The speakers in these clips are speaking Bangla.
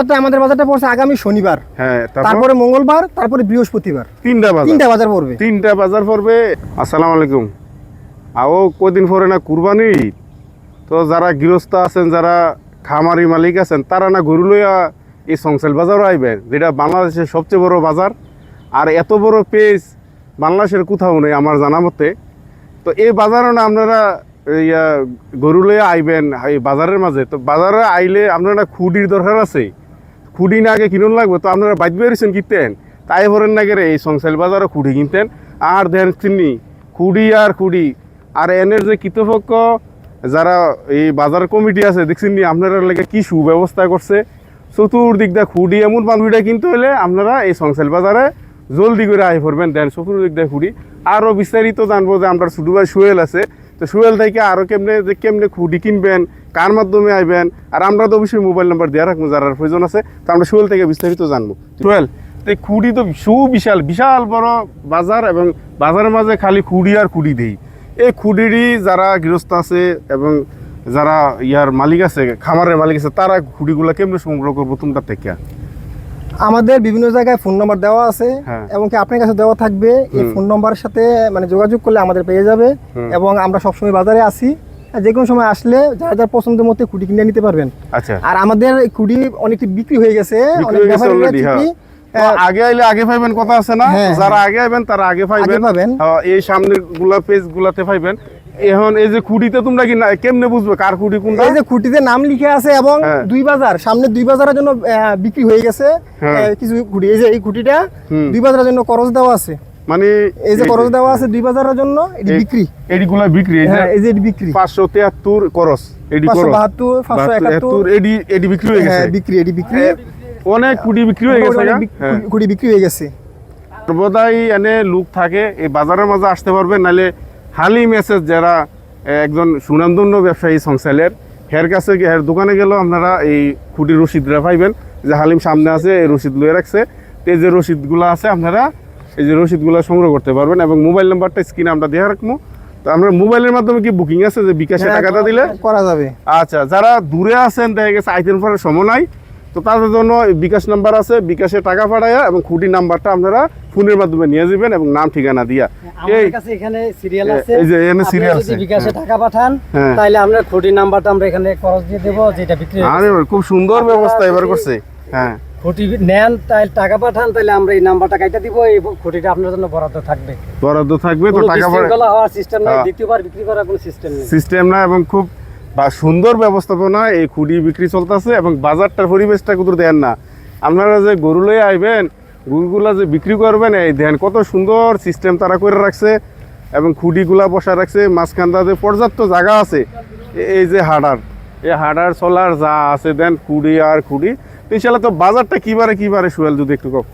বাজারটা আমাদের বাজারটা পড়ছে আগামী শনিবার। হ্যাঁ তারপরে? মঙ্গলবার তারপরে বৃহস্পতিবার। তিনটা বাজার। তিনটা বাজার পড়বে। তিনটা বাজার পড়বে। আসসালামু আলাইকুম। আও কদিন পরে না কুরবানি তো যারা গৃহস্থ আছেন যারা খামারি মালিক আছেন তারা না গরু লইয়া এই সংসেল বাজারও আইবেন যেটা বাংলাদেশের সবচেয়ে বড় বাজার। আর এত বড় পেজ বাংলাদেশের কোথাও নেই আমার জানা মতে। তো এই বাজারে না আপনারা ইয়া গরু লইয়া আইবেন এই বাজারের মাঝে। তো বাজারে আইলে আপনারা খুঁটির দরকার আছে। খুঁটি না আগে কিনুন লাগবে? তো আপনারা বাইক বেরিয়েছেন কিনতেন। তাই ভরেন না এই সংসার বাজারে খুঁটি কিনতেন। আর দেন চিনি খুঁড়ি আর খুঁড়ি আর এনের যে কৃতপক্ষ, যারা এই বাজার কমিটি আছে, দেখছেন নি, আপনারা লেগে কি সুব্যবস্থা করছে। চতুর্দিক দিয়ে খুঁড়ি এমন বান্ধবীটা কিনতে হলে আপনারা এই সংসার বাজারে জলদি করে আই পড়বেন দেন চতুর্দিক দিয়ে খুঁড়ি আরও বিস্তারিত জানব যে আমরা ছোটো ভাই সুয়েল আছে। তো সুয়েল থেকে আরও কেমনে যে কেমনে খুঁড়ি কিনবেন, কার মাধ্যমে আইবেন, আর আমরা তো অবশ্যই মোবাইল নাম্বার দেওয়া রাখব, যারা প্রয়োজন আছে, তো আমরা সুয়েল থেকে বিস্তারিত জানব। সুয়েল তো খুঁড়ি তো সুবিশাল, বিশাল বড় বাজার এবং বাজারের মাঝে খালি খুঁড়ি আর খুঁড়ি দেই। এই খুঁড়িরই যারা গৃহস্থ আছে এবং যারা ইয়ার মালিক আছে, খামারের মালিক আছে, তারা খুঁড়িগুলো কেমনে সংগ্রহ করব তোমরা থেকে আমাদের বিভিন্ন জায়গায় ফোন নাম্বার দেওয়া আছে হ্যাঁ। এবং কি আপনার কাছে দেওয়া থাকবে এই ফোন নাম্বারের সাথে মানে যোগাযোগ করলে আমাদের পেয়ে যাবে এবং আমরা সবসময় বাজারে আসি যে কোনো সময় আসলে যার যার পছন্দের মতো কুটি কিনে নিতে পারবেন। আচ্ছা। আর আমাদের কুটি অনেকটি বিক্রি হয়ে গেছে অনেক অনেক হয়ে হ্যাঁ। আগে আইলে আগে পাইবেন কথা আছে না? হ্যাঁ, যারা আগে আইবেন তারা আগে পাইবেন। হ্যাঁ, এই সামনেরগুলা পেজ গুলাতে পাইবেন। এখন এই যে খুঁটিতে তোমরা কি কেমনে বুঝবে কার খুঁটি কোনটা? এই যে খুঁটিতে নাম লিখে আছে এবং হ্যাঁ। দুই বাজার সামনে দুই বাজারের জন্য বিক্রি হয়ে গেছে হ্যাঁ। কিছু খুঁটি। এই যে এই খুঁটিটা দুই বাজারের জন্য খরচ দেওয়া আছে। মানে এই যে খরচ দেওয়া আছে দুই বাজারের জন্য এটি বিক্রি। এইগুলা বিক্রি এই যে হ্যাঁ এই যে এটি বিক্রি। পাঁচশো তিয়াত্তর করস এডি বাহাত্তর পাঁচশো একাত্তর। এডি এডি বিক্রি হয়ে হ্যাঁ গেছে। বিক্রি এটি বিক্রি। অনেক কুড়ি বিক্রি হয়ে গেছে হ্যাঁ। কুড়ি বিক্রি হয়ে গেছে। সর্বদাই এনে লোক থাকে এই বাজারের মাঝে আসতে পারবে নাহলে হালি মেসেজ যারা একজন সুনামধন্য ব্যবসায়ী সংসালের হের কাছে হের দোকানে গেলেও আপনারা এই খুঁটির রসিদরা পাইবেন। যে হালিম সামনে আছে এই রসিদ লয়ে রাখছে। এই যে রসিদগুলো আছে আপনারা এই যে রসিদগুলো সংগ্রহ করতে পারবেন এবং মোবাইল নাম্বারটা স্ক্রিনে আমরা দিয়ে রাখব। তো আমরা মোবাইলের মাধ্যমে কি বুকিং আছে যে বিকাশে হ্যাঁ, টাকাটা দিলে? করা যাবে। আচ্ছা যারা দূরে আছেন দেখা গেছে আইতেন পরের সময় নাই। তো তাদের জন্য বিকাশ নাম্বার আছে বিকাশে টাকা পাঠায়া এবং খুঁটি নাম্বারটা আপনারা ফোনের মাধ্যমে নিয়ে যাবেন এবং নাম ঠিকানা দিয়া এই এখানে সিরিয়াল আছে এই যে এখানে যদি আছে। বিকাশে টাকা পাঠান হ্যাঁ। তাহলে আমরা খুঁটি নাম্বারটা আমরা এখানে খরচ দিয়ে দেবো যেটা বিক্রি হয়ে আরে। খুব সুন্দর ব্যবস্থা এবার করছে হ্যাঁ খুঁটি নেন তাহলে টাকা পাঠান তাহলে আমরা এই নাম্বারটা কাইটা দিব এই খুঁটিটা আপনার জন্য বরাদ্দ থাকবে বরাদ্দ থাকবে তো টাকা বিশৃঙ্খলা হওয়ার সিস্টেম নেই হ্যাঁ। দ্বিতীয়বার বিক্রি করার কোনো সিস্টেম নেই সিস্টেম না এবং খুব বা সুন্দর ব্যবস্থাপনা, এই খুঁটি বিক্রি চলতেছে এবং বাজারটার পরিবেশটা কুতুর দেন না। আপনারা যে গরু লয়ে আইবেন, গরুগুলা যে বিক্রি করবেন, এই দেন কত সুন্দর সিস্টেম তারা করে রাখছে এবং খুঁটিগুলা বসা রাখছে। মাঝখানটা যে পর্যাপ্ত জায়গা আছে এই যে হাডার, এই হাডার চলার যা আছে, দেন খুঁড়ি আর খুঁড়ি তো ইনশাল্লাহ তো বাজারটা কিবারে কিবারে সুয়েল যদি একটু কম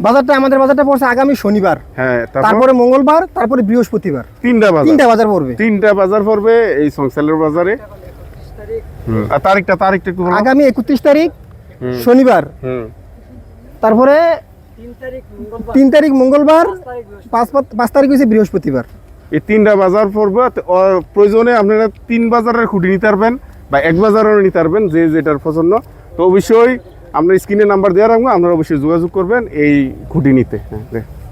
বাজারটা আমাদের বাজারটা পড়ছে আগামী শনিবার। হ্যাঁ তারপরে? মঙ্গলবার তারপরে বৃহস্পতিবার। তিনটা বাজার। তিনটা বাজার পড়বে। তিনটা বাজার পড়বে এই সংসালের বাজারে। আর তারিখটা তারিখটা একটু আগামী একত্রিশ তারিখ শনিবার। হুম। তারপরে তিন তারিখ মঙ্গলবার। তিন তারিখ মঙ্গলবার পাঁচ। পাঁচ তারিখ হচ্ছে বৃহস্পতিবার। এই তিনটা বাজার পড়বে প্রয়োজনে আপনারা তিন বাজারের খুঁটি নিতে পারবেন বা এক বাজারেরও নিতে পারবেন যে যেটার পছন্দ। তো অবশ্যই আমরা স্ক্রিনে নাম্বার দেওয়া রাখব আপনারা অবশ্যই যোগাযোগ করবেন এই খুঁটি নিতে হ্যাঁ